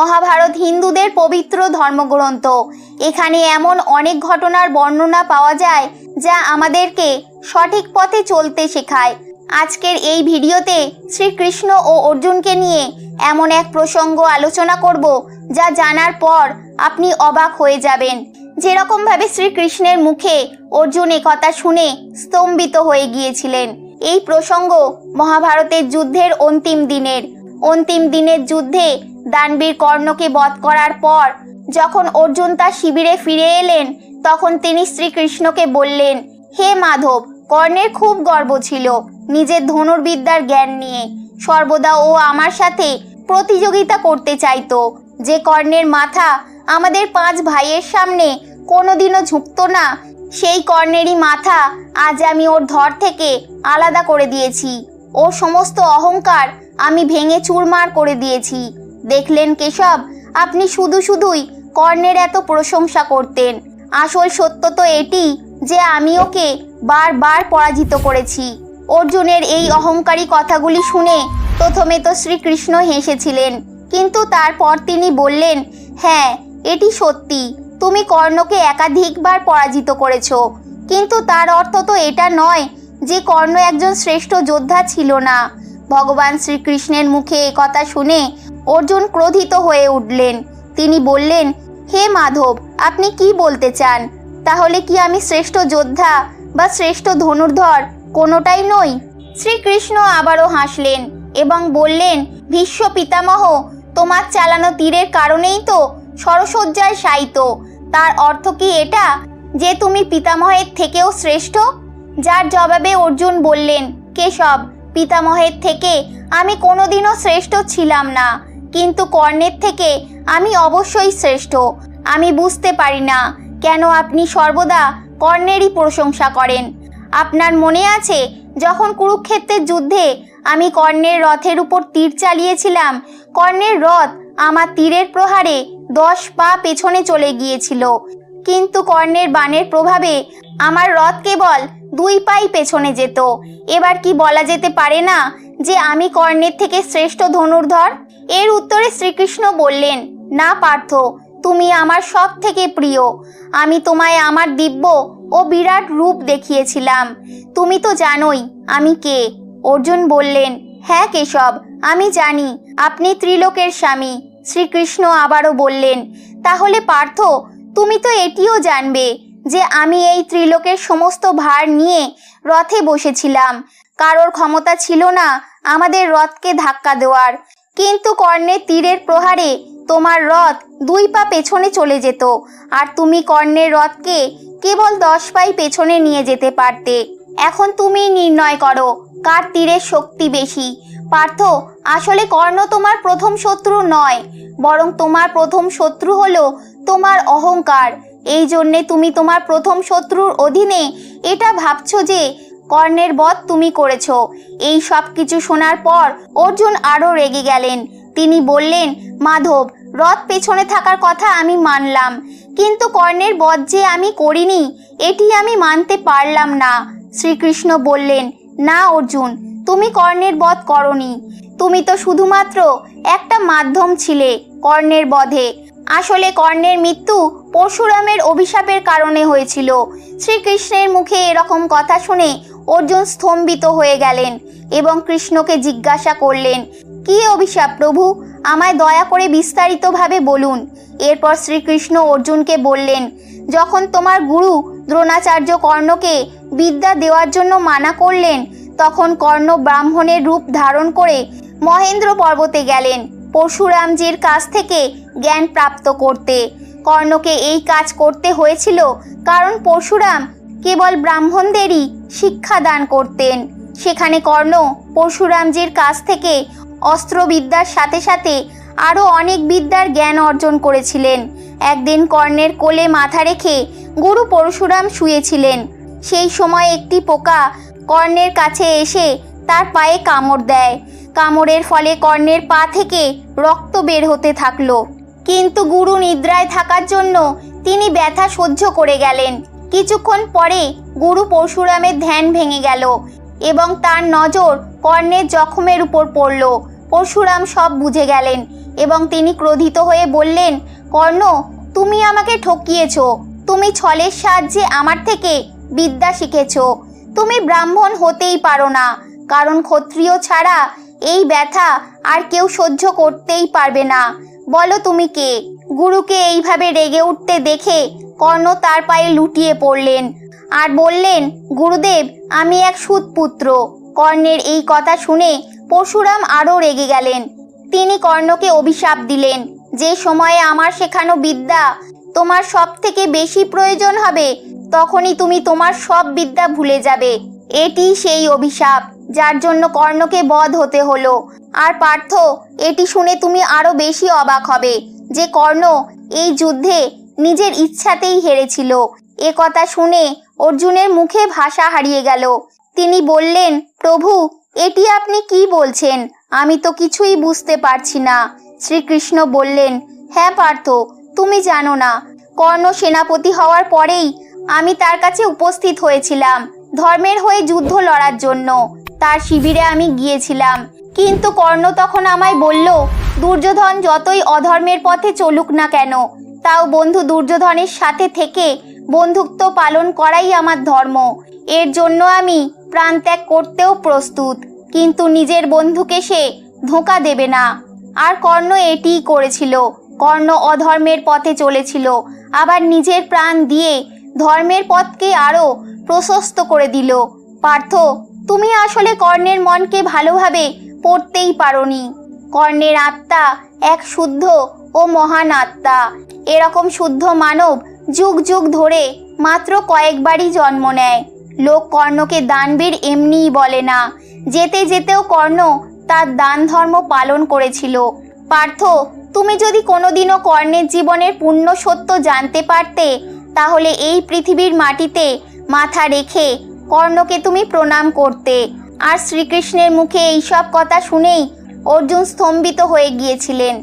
মহাভারত হিন্দুদের পবিত্র ধর্মগ্রন্থ। এখানে এমন অনেক ঘটনার বর্ণনা পাওয়া যায়, যা আমাদেরকে সঠিক পথে চলতে শেখায়। আজকের এই ভিডিওতে শ্রীকৃষ্ণ ও অর্জুনকে নিয়ে এমন এক প্রসঙ্গ আলোচনা করব, যা জানার পর আপনি অবাক হয়ে যাবেন। যেরকমভাবে শ্রীকৃষ্ণের মুখে অর্জুন কথা শুনে স্তম্ভিত হয়ে গিয়েছিলেন। এই প্রসঙ্গ মহাভারতের যুদ্ধের অন্তিম দিনের। অন্তিম দিনের যুদ্ধে দানবীর কর্ণকে বধ করার পর, যখন অর্জুন তার শিবিরে ফিরে এলেন, তখন তিনি শ্রীকৃষ্ণকে বললেন, হে মাধব, কর্ণের খুব গর্ব ছিল, নিজের ধনুর্বিদ্যার জ্ঞান নিয়ে। সর্বদা ও আমার সাথে প্রতিযোগিতা করতে চাইতো, যে কর্ণের মাথা আমাদের পাঁচ ভাইয়ের সামনে কোনোদিনও ঝুঁকতো না, সেই কর্ণেরই মাথা আজ আমি ওর ধর থেকে আলাদা করে দিয়েছি। ওর সমস্ত অহংকার আমি ভেঙে চুরমার করে দিয়েছি। দেখলেন কেশব, আপনি শুধু শুধুই কর্ণের এত প্রশংসা করতেন। আসল সত্য তো এটি যে আমি ওকে বারবার পরাজিত করেছি। অর্জুনের এই অহংকারী কথাগুলি শুনে প্রথমে তো শ্রীকৃষ্ণ হেসেছিলেন, কিন্তু তারপর তিনি বললেন হ্যাঁ এটি সত্যি। তুমি কর্ণকে একাধিকবার পরাজিত করেছ। কিন্তু তার অর্থ তো এটা নয় যে কর্ণ একজন শ্রেষ্ঠ যোদ্ধা ছিল না। ভগবান শ্রীকৃষ্ণের মুখে কথা শুনে অর্জুন ক্রোধিত হয়ে উঠলেন। তিনি বললেন, হে মাধব, আপনি কি বলতে চান? তাহলে কি আমি শ্রেষ্ঠ যোদ্ধা বা শ্রেষ্ঠ ধনুর্ধর কোনোটাই নই? শ্রীকৃষ্ণ আবারও হাসলেন এবং বললেন ভীষ্ম পিতামহ, তোমার চালানো তীরের কারণেই তো সরসজ্জায় শায়িত। তার অর্থ কি এটা, যে তুমি পিতামহের থেকেও শ্রেষ্ঠ? যার জবাবে অর্জুন বললেন, কেশব, পিতামহের থেকে আমি কোনোদিনও শ্রেষ্ঠ ছিলাম না। কিন্তু কর্ণের থেকে আমি অবশ্যই শ্রেষ্ঠ। আমি বুঝতে পারি না কেন আপনি সর্বদা কর্ণেরই প্রশংসা করেন। আপনার মনে আছে, যখন কুরুক্ষেত্রের যুদ্ধে আমি কর্ণের রথের উপর তীর চালিয়েছিলাম, কর্ণের রথ আমার তীরের প্রহারে দশ পা পেছনে চলে গিয়েছিল। কিন্তু কর্ণের বাণের প্রভাবে আমার রথ কেবল দুই পাই পেছনে যেত। এবার কি বলা যেতে পারে না যে আমি কর্ণের থেকে শ্রেষ্ঠ ধনুর্ধর? এর উত্তরে শ্রীকৃষ্ণ বললেন, না পার্থ, তুমি আমার সব থেকে প্রিয়। আমি তোমায় আমার দিব্য ও বিরাট রূপ দেখিয়েছিলাম। তুমি তো জানোই আমি কে। অর্জুন বললেন হ্যাঁ কেশব, আমি জানি, আপনি ত্রিলোকের স্বামী। শ্রীকৃষ্ণ আবারও বললেন, তাহলে পার্থ, তুমি তো এটিও জানবে যে আমি এই ত্রিলোকের সমস্ত ভার নিয়ে রথে বসেছিলাম। কারোর ক্ষমতা ছিল না আমাদের রথকে ধাক্কা দেওয়ার। কিন্তু কর্ণের তীরের প্রহারে তোমার রথ দুই পা পেছনে চলে যেত, আর তুমি কর্ণের রথকে কেবল দশ পাই পেছনে নিয়ে যেতে পারতে। এখন তুমি নির্ণয় করো, কার তীরের শক্তি বেশি। পার্থ, আসলে কর্ণ তোমার প্রথম শত্রু নয়, বরং তোমার প্রথম শত্রু হলো তোমার অহংকার। এই জন্যে তুমি তোমার প্রথম শত্রুর অধীনে এটা ভাবছ যে কর্ণের বধ তুমি করেছ। এই সব কিছু শোনার পর অর্জুন আরও রেগে গেলেন। তিনি বললেন, মাধব, রথ পেছনে থাকার কথা আমি মানলাম। কিন্তু কর্ণের বধ যে আমি করিনি, এটি আমি মানতে পারলাম না। শ্রীকৃষ্ণ বললেন, না অর্জুন, তুমি কর্ণের বধ করনি। তুমি তো শুধুমাত্র একটা মাধ্যম ছিলে কর্ণের বধে। আসলে কর্ণের মৃত্যু পরশুরামের অভিশাপের কারণে হয়েছিল। শ্রীকৃষ্ণের মুখে এরকম কথা শুনে অর্জুন স্তম্ভিত হয়ে গেলেন এবং কৃষ্ণকে জিজ্ঞাসা করলেন, কি অভিশাপ প্রভু? আমায় দয়া করে বিস্তারিতভাবে বলুন। এরপর শ্রীকৃষ্ণ অর্জুনকে বললেন, যখন তোমার গুরু দ্রোণাচার্য কর্ণকে বিদ্যা দেওয়ার জন্য মানা করলেন, তখন কর্ণ ব্রাহ্মণের রূপ ধারণ করে মহেন্দ্র পর্বতে গেলেন। পরশুরামজির কাছ থেকে জ্ঞান প্রাপ্ত করতে। কর্ণকে এই কাজ করতে হয়েছিল কারণ পরশুরাম কেবল ব্রাহ্মণদেরই শিক্ষা দান করতেন। সেখানে কর্ণ পরশুরামজির কাছ থেকে অস্ত্রবিদ্যার সাথে সাথে আরও অনেক বিদ্যার জ্ঞান অর্জন করেছিলেন। একদিন কর্ণের কোলে মাথা রেখে গুরু পরশুরাম শুয়েছিলেন। সেই সময় একটি পোকা কর্ণের কাছে এসে তার পায়ে কামড় দেয়। কামড়ের ফলে কর্ণের পা থেকে রক্ত বের হতে থাকল। কিন্তু গুরু নিদ্রায় থাকার জন্য তিনি ব্যথা সহ্য করে গেলেন। কিছুক্ষণ পরে গুরু পরশুরামের ধ্যান ভেঙে গেল এবং তার নজর কর্ণের জখমের উপর পড়ল। পরশুরাম সব বুঝে গেলেন এবং তিনি ক্রোধিত হয়ে বললেন, কর্ণ, তুমি আমাকে ঠকিয়েছ। তুমি ছলের সাহায্যে আমার থেকে বিদ্যা শিখেছ। তুমি ব্রাহ্মণ হতেই পারো না, কারণ ক্ষত্রিয় ছাড়া এই ব্যথা আর কেউ সহ্য করতেই পারবে না। বলো তুমি কে? গুরুকে এইভাবে রেগে উঠতে দেখে কর্ণ তার পায়ে লুটিয়ে পড়লেন আর বললেন, গুরুদেব, আমি এক সুতপুত্র। কর্ণের এই কথা শুনে পরশুরাম আরও রেগে গেলেন। তিনি কর্ণকে অভিশাপ দিলেন, যে সময়ে আমার শেখানো বিদ্যা তোমার সব থেকে বেশি প্রয়োজন হবে, তখনই তুমি তোমার সব বিদ্যা ভুলে যাবে। এটি সেই অভিশাপ, যার জন্য কর্ণকে বধ হতে হলো। আর পার্থ এটি শুনে তুমি আরও বেশি অবাক হবে যে কর্ণ এই যুদ্ধে নিজের ইচ্ছাতেই হেরেছিল। এ কথা শুনে অর্জুনের মুখে ভাষা হারিয়ে গেল। তিনি বললেন, প্রভু, এটি আপনি কি বলছেন? আমি তো কিছুই বুঝতে পারছি না। শ্রীকৃষ্ণ বললেন হ্যাঁ পার্থ, তুমি জানো না। কর্ণ সেনাপতি হওয়ার পরেই আমি তার কাছে উপস্থিত হয়েছিলাম ধর্মের হয়ে যুদ্ধ লড়ার জন্য। তার শিবিরে আমি গিয়েছিলাম। কিন্তু কর্ণ তখন আমায় বলল, দুর্যোধন যতই অধর্মের পথে চলুক না কেন, তাও বন্ধু দুর্যোধনের সাথে থেকে বন্ধুত্ব পালন করাই আমার ধর্ম। এর জন্য আমি প্রাণত্যাগ করতেও প্রস্তুত, কিন্তু নিজের বন্ধুকে সে ধোঁকা দেবে না। আর কর্ণ এটিই করেছিল। কর্ণ অধর্মের পথে চলেছিল, আবার নিজের প্রাণ দিয়ে ধর্মের পথকে আরও প্রশস্ত করে দিল। পার্থ, তুমি আসলে কর্ণের মনকে ভালোভাবে পড়তেই পারোনি। কর্ণের আত্মা এক শুদ্ধ ও মহান আত্মা। এরকম শুদ্ধ মানব যুগ যুগ ধরে মাত্র কয়েকবারই জন্ম নেয়। লোক কর্ণকে দানবীর এমনিই বলে না। যেতে যেতেও কর্ণ তার দান ধর্ম পালন করেছিল। পার্থ, তুমি যদি কোনোদিনও কর্ণের জীবনের পূর্ণ সত্য জানতে পারতে, তাহলে এই পৃথিবীর মাটিতে মাথা রেখে কর্ণকে তুমি প্রণাম করতে। আর শ্রীকৃষ্ণের মুখে এইসব কথা শুনেই অর্জুন স্তম্ভিত হয়ে গিয়েছিলেন।